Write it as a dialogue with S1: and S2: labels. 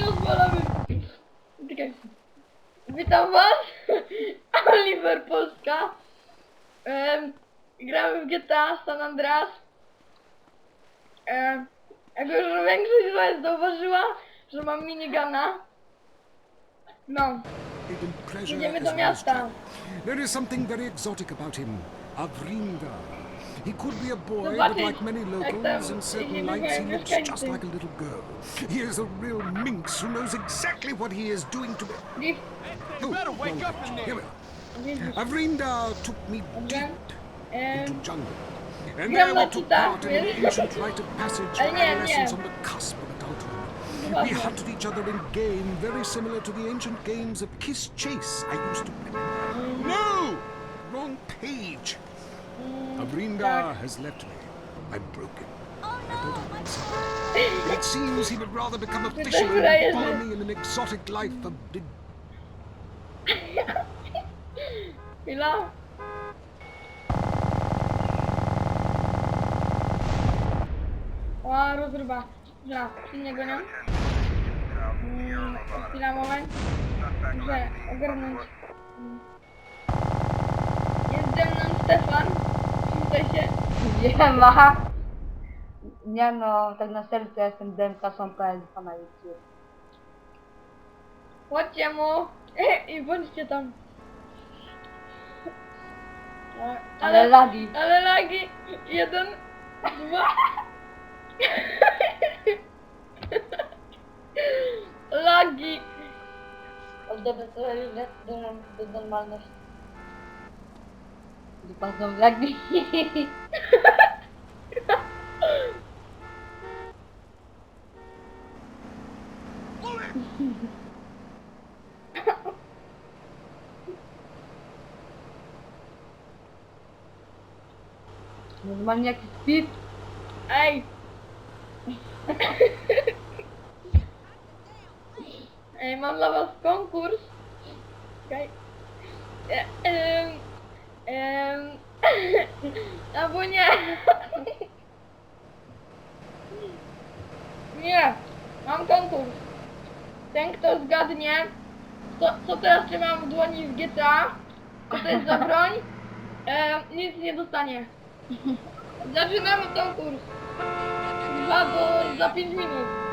S1: Rozwalamy. Czekaj. Witam was. Oliver Polska. Em, gramy w GTA San Andreas. Em, jako już większość z was zauważyła, że mam minigana. No, jedziemy do miasta.
S2: There is something very exotic about him. Avrinda. He could be a boy, but like many locals in certain lights, he looks just like a little girl. He is a real minx who knows exactly what he is doing to me. Oh,
S3: better wake up in there.
S2: Here we are.
S1: Drift.
S2: Avrinda took me deep into jungle. And there we took part in an ancient rite of passage
S1: nie, nie.
S2: adolescents on the cusp of adulthood. We hunted each other in game very similar to the ancient games of Kiss Chase I used to play. No! Avrinda
S1: tak.
S2: has left me. I'm broken. I thought I might say. It seems he would rather become a fisherman than follow me in an exotic life of big
S1: Chwila. O, rozryba. Dobra, nie gonią. Mm, chwila, moment. Muszę ogarnąć. Mm. Jest ze mną Stefan. Się.
S4: Nie ma. Nie no, tak na ja jestem DMK są.pl pana YouTube.
S1: Chodźcie mu. I bądźcie tam. O,
S4: Ale lagi.
S1: Ale lagi. Jeden, dwa. lagi.
S4: Oddawę to do, do normalności. Dupa znowu lagi. Normalnie jakiś.
S1: Ej. Ej, mam dla was konkurs. Em, em, Albo nie. Nie. Mam konkurs. Ten, kto zgadnie, co, co teraz trzymam w dłoni w GTA, co to jest za broń, e, nic nie dostanie. Zaczynamy konkurs. Dwa do, za 5 minut.